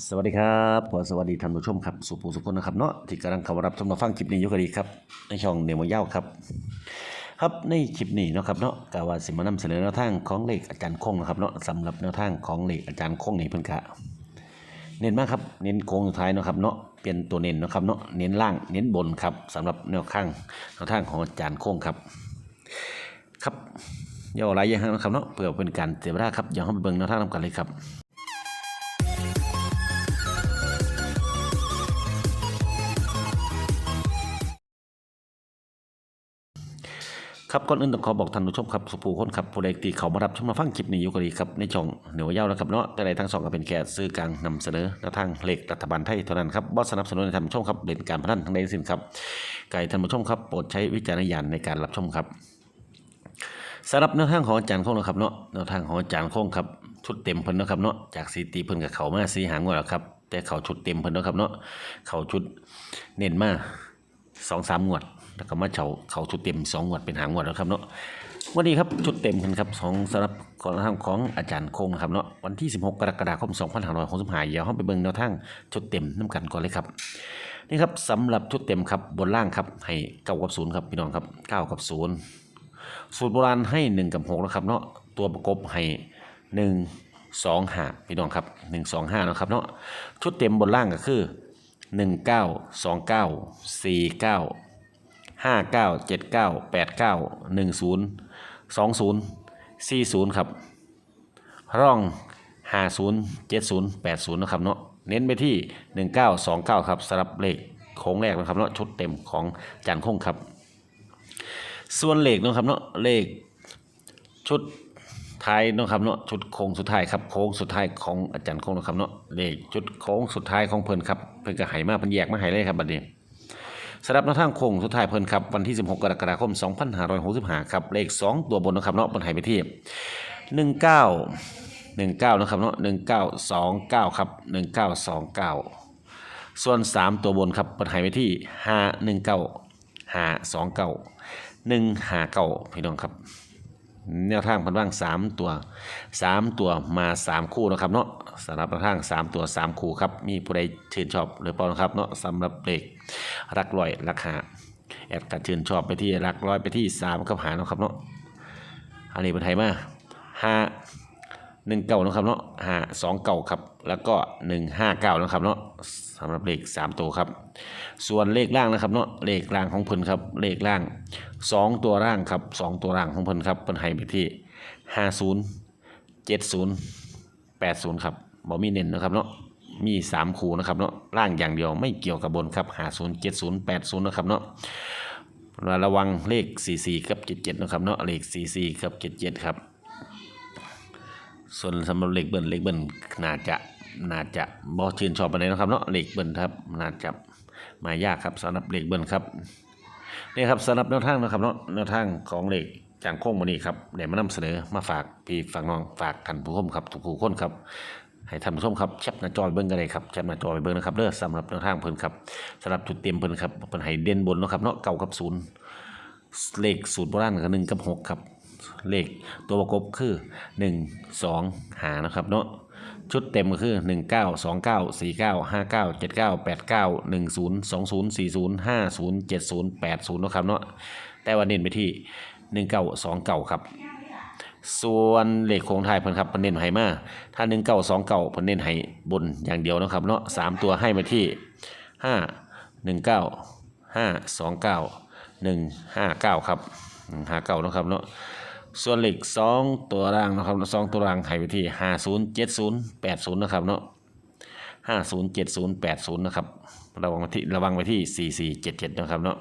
สวัสดีครับขอสวัสดีท่านผู้ชมครับ สุภูสุคนนะครับเนาะที่กำลังเข้ารับชมมาฟังคลิปนี้อยู่ก็ดีครับ ในช่องเนมย้าครับ ครับในคลิปนี้เนาะครับเนาะกาวาสิมานำเสนอแนวทางของเลขอาจารย์คงนะครับเนาะสำหรับแนวทางของเลขอาจารย์คงนี่เพิ่นกะเน้นมากครับ เน้นโค้งสุดท้ายเนาะครับเนาะเปลี่ยนตัวเน้นนะครับเนาะเน้นล่างเน้นบนครับสำหรับแนวข้างแนวทางของอาจารย์คงครับ ครับอย่าเอาไรอย่างนั้นนะครับเนาะเพื่อเป็นการเสียเวลาครับอย่าเข้าไปเบิ่งแนวทางนำกันเลยครับ ครับก่อนอื่นต้องขอบอกท่านผู้ชมครับสุภูคนครับผู้ใดที่เขามารับชมมาฟังคลิปนี้อยู่ก็ดีครับในช่องเหนียวเย้าแล้วครับเนาะแต่ใดทั้งสองก็เป็นแค่ซื้อกลางนำเสนอแนวทางเลขรัฐบาลไทยเท่านั้นครับบ่สนับสนุนท่านผู้ชมครับเล่นการพนันทั้งใดทั้งสิ้นครับไก่ท่านผู้ชมครับโปรดใช้วิจารณญาณในการรับชมครับสำหรับแนวทางของอาจารย์คงนะครับเนาะแนวทางของอาจารย์คงครับชุดเต็มเพิ่นนะครับเนาะจากสีตีเพิ่นกับเขามาสีหางวดแล้วครับแต่เขาชุดเต็มเพิ่นนะครับเนาะเขาชุดเน้นมาสองสามงวด แล้วก็มาเฉาเขาชุดเต็มสองงวดเป็นหางงวดแล้วครับเนาะวันนี้ครับชุดเต็มกันครับของสำหรับก่อนทางของอาจารย์คงนะครับเนาะวันที่ 16 กรกฎาคม2565เดี๋ยวเราไปเบิ่งแนวทางชุดเต็มน้ำกันก่อนเลยครับนี่ครับสำหรับชุดเต็มครับบนล่างครับให้เก้ากับศูนย์ครับพี่น้องครับเก้ากับศูนย์สูตรโบราณให้หนึ่งกับหกนะครับเนาะตัวประกบให้หนึ่งสองห้าพี่น้องครับหนึ่งสองห้านะครับเนาะชุดเต็มบนล่างก็คือหนึ่งเก้าสองเก้าสี่เก้า ห้าเก้าเจ็ดเก้าแปดเก้าหนึ่งศูนย์สองศูนย์สี่ศูนย์ครับ ร่องห้าศูนย์เจ็ดศูนย์แปดศูนย์นะครับเนาะเน้นไปที่หนึ่งเก้าสองเก้าครับสำหรับเลขโค้งแรกนะครับเนาะชุดเต็มของจันคงครับ ส่วนเลขเนาะครับเนาะเลขชุดท้ายเนาะครับเนาะชุดโค้งสุดท้ายครับโค้งสุดท้ายของอาจารย์คงนะครับเนาะเลขชุดโค้งสุดท้ายของเพิ่นครับเพิ่นก็ให้มาเพิ่นแยกมาให้เลยครับบัดนี้ สำหรับแนวทางโค้งสุดท้ายเพิ่นครับวันที่ 16 กรกฎาคม 2565 ครับเลข 2 ตัวบนนะครับเนาะบนหายไปที่ 19 19 นะครับเนาะ1929 ครับ 1929 ส่วน 3 ตัวบนครับเพิ่นให้ไปที่ 519 529 159พี่น้องครับ แนวทางพันว่างสามตัวสามตัวมาสามคู่นะครับเนาะสำหรับแนวทางสามตัวสามคู่ครับ มีผู้ใดชื่นชอบหรือเปล่านะครับเนาะสำหรับเด็กรักร้อยราคาแอดกัชื่นชอบไปที่รักร้อยไปที่สามกับหาเนาะครับเนาะอันนี้เป็นไทยมาห้า หนึ่งเก้านะครับเนาะหาสองเก้าครับ แล้วก็หนึ่งห้าเก้านะครับเนาะสำหรับเลขสามตัวครับ ส่วนเลขล่างนะครับเนาะเลขล่างของเพิ่นครับ เลขล่างสองตัวล่างครับสองตัวล่างของเพิ่นครับเพิ่นให้ไปที่ห้าศูนย์เจ็ดศูนย์แปดศูนย์ครับบ่มีเน้นนะครับเนาะมีสามคู่นะครับเนาะล่างอย่างเดียวไม่เกี่ยวกับบนครับหาศูนย์เจ็ดศูนย์แปดศูนย์นะครับเนาะระวังเลขสี่สี่กับเจ็ดเจ็ดนะครับเนาะเลขสี่สี่กับเจ็ดเจ็ดครับ ส่วนสำหรับเหลขเบิ้ลเหลขเบิ้ลน่าจะน่าจะบ่ชื่นชอบปานใดนะครับเนาะเหลขเบิ้ลครับน่าจะมายากครับสำหรับเหลขเบิ้ลครับนี่ครับสำหรับแนวทางนะครับเนาะแนวทางของเลขจางโค้งวันนี้ครับเดี๋ยวมานำเสนอมาฝากพี่ฝากน้องฝากท่านผู้ชมครับทุกผู้คนครับให้ท่านผู้ชมครับแคปหน้าจอไปเบิ่งกันเลยครับแคปหน้าจอไปเบิ่งนะครับเด้อสำหรับแนวทางเพิ่นครับสำหรับจุดเต็มเพิ่นครับเพิ่นให้เด่นบนนะครับเนาะเก้ากับศูนย์เลขสูตรโบราณก็หนึ่งกับหกครับ เลขตัวประกบคือ 1 2 หานะครับเนาะชุดเต็มก็คือ 1 9 2 9 4 9 5 9 7 9 8 9 1 0 2 0 4 0 5 0 7 0 8 0นะครับเนาะแต่ว่าเน้นไปที่ 1 9 2 9 ครับ ส่วนเลขโครงไทยเพิ่นครับเพิ่นเน้นให้มาถ้า 1 9 2 9เพิ่นเน้นให้บนอย่างเดียวนะครับเนาะสามตัวให้มาที่ 5 1 9 5 2 9 1 5 9 ครับ 5 9นะครับเนาะ ส่วนเหล็กสองตัวรางนะครับสองตัวรางให้ไปที่ห้าศูนย์เจ็ดศูนย์แปดศูนย์นะครับเนาะห้าศูนย์เจ็ดศูนย์แปดศูนย์นะครับระวังไปที่ระวังไปที่สี่สี่เจ็ดเจ็ดนะครับเนาะ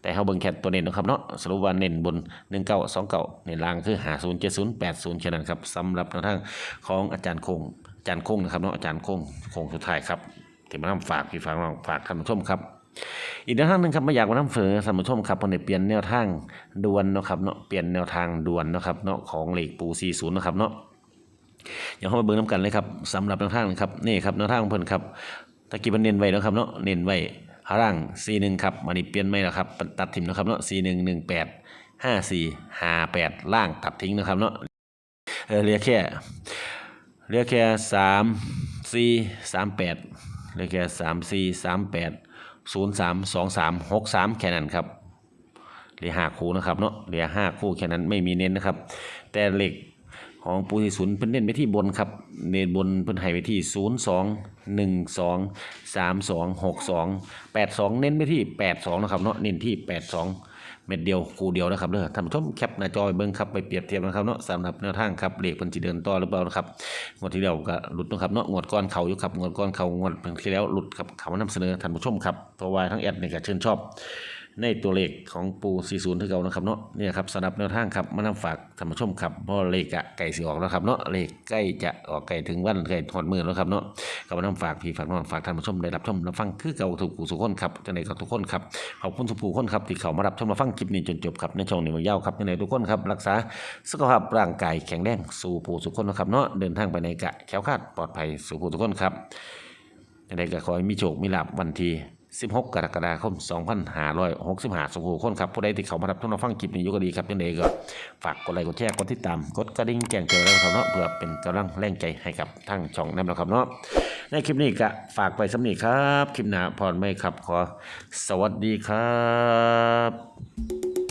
แต่เขาเบิ่งแค่ตัวเน้นนะครับเนาะสรุปว่าเน้นบนหนึ่งเก้าสองเก้าเน้นล่างคือห้าศูนย์เจ็ดศูนย์แปดศูนย์แค่นนั้นครับสำหรับแนวทางของอาจารย์คงอาจารย์คงนะครับเนาะอาจารย์คงคงสุดท้ายครับที่มาทำฝากพี่ฝากน้องฝากท่านผู้ชมครับ อีกแนวทางหนึ่งครับไม่อยากมานํเสนอท่านผู้ชมครับคนได้เปลี่ยนแนวทางดวนเนาะครับเนาะเปลี่ยนแนวทางดวนเนาะครับเนาะของเหล็กปู40เนาะครับเนาะเดี๋ยวเข้ามาเบิ่งน้ำกันเลยครับสำหรับแนวทางนะครับนี่ครับแนวทางเพิ่นครับตะกี้มันเน้นไว้เนาะครับเนาะเน้นไว้หาร่าง41ครับมันนี้เปลี่ยนไม่แล้วครับตัดทิ้งนะครับเนาะ4118 54 58ล่างตัดทิ้งนะครับเนาะเออเหลือแค่เหลือแค่3สี่สามแปดเลขแค่สามสี่สามแปด ศูนย์สามสองสามหกสามแค่นั้นครับเหลือห้าคู่นะครับเนาะเหลือห้าคู่แค่นั้นไม่มีเน้นนะครับ แต่เหล็กของปูที่ศูนย์เพิ่นเน้นไปที่บนครับ เน้นบนเพิ่นให้ไปที่ศูนย์สองหนึ่งสองสามสองหกสองแปดสองเน้นไปที่แปดสองนะครับเนาะเน้นที่แปดสอง เม็ดเดียวคู่เดียวนะครับเด้อท่านผู้ชมแคปหน้าจอไปเบิ้งครับไปเปรียบเทียบนะครับเนาะสำหรับแนวทางครับเลขเพิ่นสิเดินต่อหรือเปล่านะครับงวดที่แล้วก็หลุดนะครับเนาะงวดก้อนเขาอยู่ครับงวดก้อนเขางวดที่แล้วหลุดครับเขามานำเสนอท่านผู้ชมครับเพราะว่าทั้งแอดเนี่ยก็ชื่นชอบ ในตัวเลขของปู40ที่เก่านะครับเนาะเนี่ยครับสำหรับแนวทางครับมานำฝากท่านผู้ชมครับเพราะเลขอะไก่สิออกแล้วครับเนาะเลขใกล้จะออกไก่ถึงวันไก่หอดมือแล้วครับเนาะก็มานำฝากพี่ฝากน้องฝากท่านผู้ชมได้รับชมรับฟังคือเก่าทุกผู้สุขคนครับจังไดก็ทุกคนครับขอบคุณทุกผู้คนครับที่เขามารับชมรับฟังคลิปนี้จนจบครับในช่องนี้มายาวครับจังไดทุกคนครับรักษาสุขภาพร่างกายแข็งแรงสู่ผู้สุขคนนะครับเนาะเดินทางไปในกะแคล้วคาดปลอดภัยสู่ผู้ทุกคนครับยังไงก็ขอให้มีโชคมีลาบวันที 16 กรกฎาคม 2565สมหูคนครับผู้ใดที่เขามารับชมรับฟังคลิปนี้อยู่ก็ดีครับยังไงก็ฝากกดไลค์กดแชร์กดติดตามกดกระดิ่งแจ้งเตือนแล้วครับเนาะเพื่อเป็นกำลังแรงใจให้กับทางช่องนั่นแล้วครับเนาะในคลิปนี้ก็ฝากไปสำนีครับ คลิปหน้าพรไม่ครับขอสวัสดีครับ